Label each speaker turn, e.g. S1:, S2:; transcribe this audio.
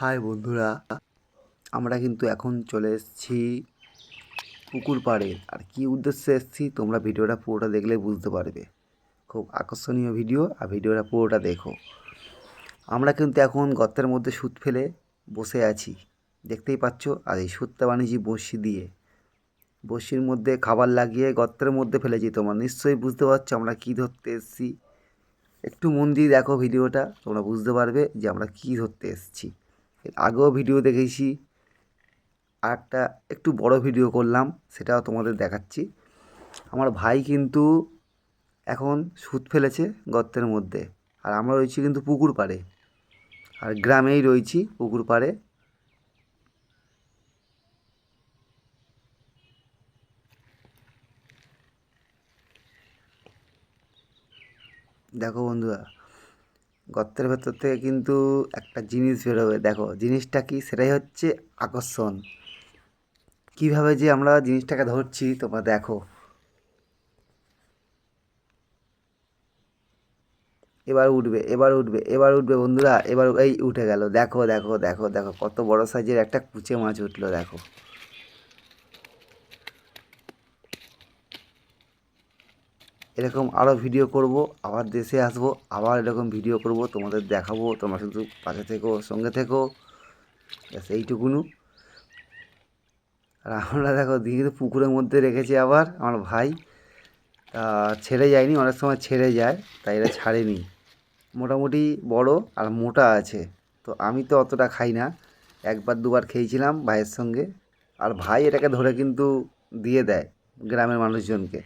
S1: High বন্ধুরা, আমরা কিন্তু এখন চলে এসেছি পুকুর পাড়ে। আর কি উদ্দেশ্যে এসেছি, তোমরা ভিডিওটা পুরোটা দেখলে বুঝতে পারবে। খুব আকর্ষণীয় ভিডিও, আর ভিডিওটা পুরোটা দেখো। আমরা কিন্তু এখন গর্তের মধ্যে সুত ফেলে বসে আছি। দেখতেই পাচ্ছ, আর এই সুতটা বানিয়েছি বড়শি দিয়ে। বড়শির মধ্যে খাবার লাগিয়ে গর্তের মধ্যে ফেলেছি তোমরা। নিশ্চয়ই বুঝতে পারছ আমরা কী ধরতে এসেছি। একটু মন দিয়ে দেখো ভিডিওটা, তোমরা বুঝতে পারবে যে আমরা কী ধরতে এসেছি। এর আগেও ভিডিও দেখেছি। আর একটা একটু বড় ভিডিও করলাম, সেটাও তোমাদের দেখাচ্ছি। আমার ভাই কিন্তু এখন সুত ফেলেছে গর্তের মধ্যে, আর আমরা রয়েছি কিন্তু পুকুর পাড়ে। আর গ্রামেই রয়েছি পুকুর পাড়ে। দেখো বন্ধুরা গর্তের ভেতর থেকে কিন্তু একটা জিনিস বেরোবে দেখো, জিনিসটা কি? সেটাই হচ্ছে আকর্ষণ। কীভাবে যে আমরা জিনিসটাকে ধরছি, তোমরা দেখো। এবার উঠবে এবার উঠবে এবার উঠবে বন্ধুরা, এবার এই উঠে গেল। দেখো দেখো দেখো দেখো, কত বড় সাইজের একটা কুচে মাছ উঠল, দেখো। এরকম আরও ভিডিও করব, আবার দেশে আসব, আবার এরকম ভিডিও করব, তোমাদের দেখাবো, তোমরা শুধু পাশে থেকো, সঙ্গে থেকো। ব্যাস, এইটুকুনু। আর আমরা দেখো দিকে তো পুকুরের মধ্যে রেখেছি আবার, আমার ভাই। তা ছেড়ে যায়নি, অনেক সময় ছেড়ে যায়, তাই এরা ছাড়েনি। মোটামুটি বড় আর মোটা আছে, তো আমি তো অতটা খাই না। একবার দুবার খেয়েছিলাম ভাইয়ের সঙ্গে, আর ভাই এটাকে ধরে কিন্তু দিয়ে দেয় গ্রামের মানুষজনকে।